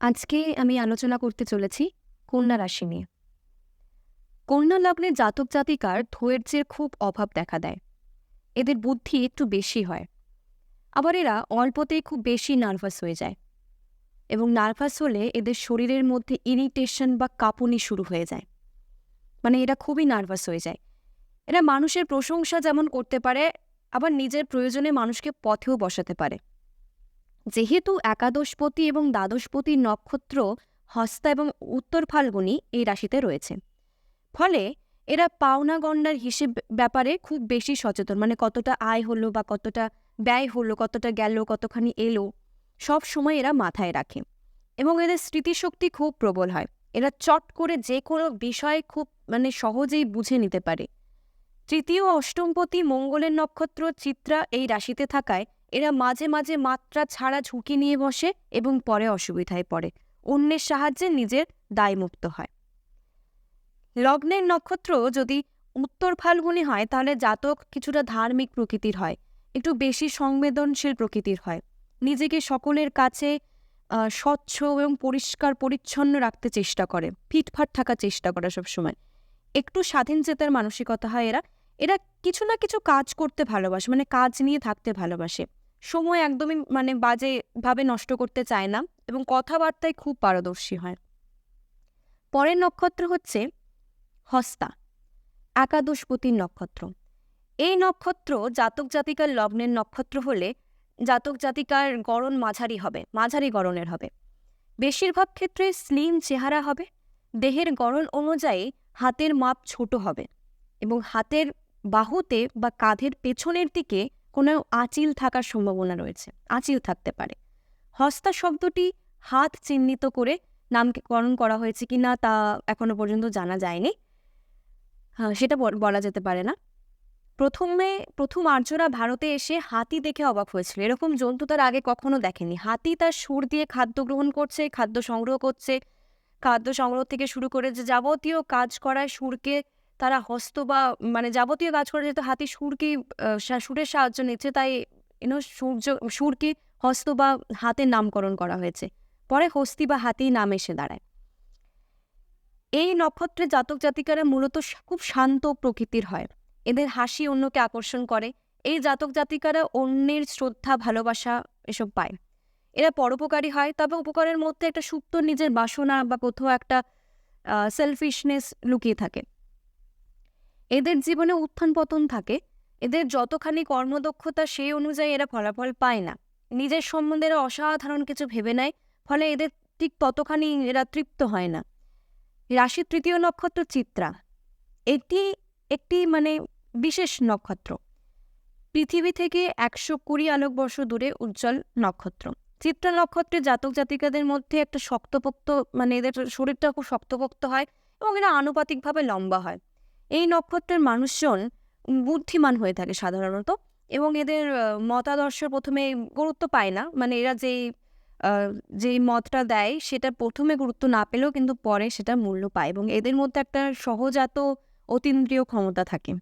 আজকে আমি আলোচনা করতে চলেছি কন্যা রাশি নিয়ে। কন্যা লগ্নে জাতক জাতিকার ধৈর্যের খুব অভাব দেখা দেয়। এদের বুদ্ধি একটু বেশি হয়। আবার এরা অল্পতেই খুব বেশি নার্ভাস হয়ে যায়। এবং নার্ভাস হলে এদের শরীরের মধ্যে ইরিটেশন বা কাঁপুনি শুরু হয়ে যায়। মানে এরা খুবই নার্ভাস হয়ে যায়। এরা মানুষের প্রশংসা যেমন করতে পারে আবার নিজের প্রয়োজনে মানুষকে পথেও বসাতে পারে। যেহেতু একাদশপতি এবং দ্বাদশপতি নক্ষত্র, হস্তা এবং উত্তর ফাল্গুনি এই রাশিতে রয়েছে। ফলে এরা পাওনা গণ্ডার হিসেব ব্যাপারে খুব বেশি সচেতন মানে কতটা আয় হলো বা কতটা ব্যয় হলো, কতটা গেল, কতখানি এলো, সব সময় এরা মাথায় রাখে। এবং এদের স্মৃতিশক্তি খুব প্রবল হয়। এরা চট করে যে কোনো বিষয় খুব মানে সহজেই বুঝে নিতে পারে। তৃতীয় অষ্টমপতি মঙ্গলের নক্ষত্র চিত্রা এই রাশিতে থাকায় এরা মাঝে মাঝে মাত্রা ছাড়া ঝুঁকি নিয়ে বসে এবং পরে অসুবিধায় পড়ে। অন্যের সাহায্যে নিজের দায়মুক্ত হয়। লগ্নের নক্ষত্র যদি উত্তর ফাল্গুনি হয়, তাহলে জাতক কিছুটা ধার্মিক প্রকৃতির হয়, একটু বেশি সংবেদনশীল প্রকৃতির হয়। নিজেকে সকলের কাছে স্বচ্ছ এবং পরিষ্কার, পরিচ্ছন্ন রাখতে চেষ্টা করে, ফিটফাট থাকার চেষ্টা করে সবসময়। একটু স্বাধীন চেতার মানসিকতা হয় এরা। এরা কিছু না কিছু কাজ করতে ভালোবাসে মানে কাজ নিয়ে থাকতে ভালোবাসে। সময় একদমই মানে বাজে ভাবে নষ্ট করতে চায় না এবং কথাবার্তায় খুব পারদর্শী হয়। পরের নক্ষত্র হচ্ছে হস্তা, একাদশপতির নক্ষত্র। এই নক্ষত্র জাতক জাতিকার লগ্নের নক্ষত্র হলে জাতক জাতিকার গড়ন মাঝারি হবে, মাঝারি গড়নের হবে। বেশিরভাগ ক্ষেত্রে স্লিম চেহারা হবে, দেহের গড়ন অনুযায়ী হাতের মাপ ছোট হবে এবং হাতের বাহুতে বা কাঁধের পেছনের দিকে কোনো আঁচিল থাকার সম্ভাবনা রয়েছে আঁচিল থাকতে পারে। হস্তা শব্দটি হাত চিহ্নিত করে নামকরণ করা হয়েছে কি না তা এখনও পর্যন্ত জানা যায়নি। হ্যাঁ, সেটা বলা যেতে পারে না। প্রথমে প্রথম আর্যরা ভারতে এসে হাতি দেখে অবাক হয়েছিল। এরকম জন্তু তার আগে কখনো দেখেনি। হাতি তার সুর দিয়ে খাদ্য গ্রহণ করছে খাদ্য সংগ্রহ করছে খাদ্য সংগ্রহ থেকে শুরু করে যে যাবতীয় কাজ করায় সুরকে তারা হস্ত বা মানে যাবতীয় কাজ করে, যেহেতু হাতি সুরকে সুরের সাহায্য নিচ্ছে, তাই ইনো সূর্য, সুরকে, হস্ত বা হাতের নামকরণ করা হয়েছে। পরে হস্তি বা হাতি নাম এসে দাঁড়ায়। এই নক্ষত্রে জাতক জাতিকারা মূলত খুব শান্ত প্রকৃতির হয়। এদের হাসি অন্যকে আকর্ষণ করে। এই জাতক জাতিকারা অন্যের শ্রদ্ধা, ভালোবাসা এসব পায়। এরা পরোপকারী হয়, তবে উপকারের মধ্যে একটা সুপ্ত নিজের বাসনা বা কোথাও একটা সেলফিশনেস লুকিয়ে থাকে। এদের জীবনে উত্থান পতন থাকে। এদের যতখানি কর্মদক্ষতা সেই অনুযায়ী এরা ফলাফল পায় না। নিজের সম্বন্ধে এরা অসাধারণ কিছু ভেবে নেয়, ফলে এদের ঠিক ততখানি এরা তৃপ্ত হয় না। রাশির তৃতীয় নক্ষত্র চিত্রা। এটি একটি মানে বিশেষ নক্ষত্র। পৃথিবী থেকে একশো কুড়ি আলোকবর্ষ দূরে উজ্জ্বল নক্ষত্র। চিত্রা নক্ষত্রের জাতক জাতিকাদের মধ্যে একটা শক্তপোক্ত মানে এদের শরীরটা খুব শক্তপোক্ত হয় এবং এরা আনুপাতিকভাবে লম্বা হয়। এই নক্ষত্রের মানুষজন বুদ্ধিমান হয়ে থাকে সাধারণত এবং এদের মতাদর্শ প্রথমে গুরুত্ব পায় না। মানে এরা যেই যেই মতটা দেয় সেটা প্রথমে গুরুত্ব না পেলেও কিন্তু পরে সেটা মূল্য পায় এবং এদের মধ্যে একটা সহজাত অতীন্দ্রিয় ক্ষমতা থাকে।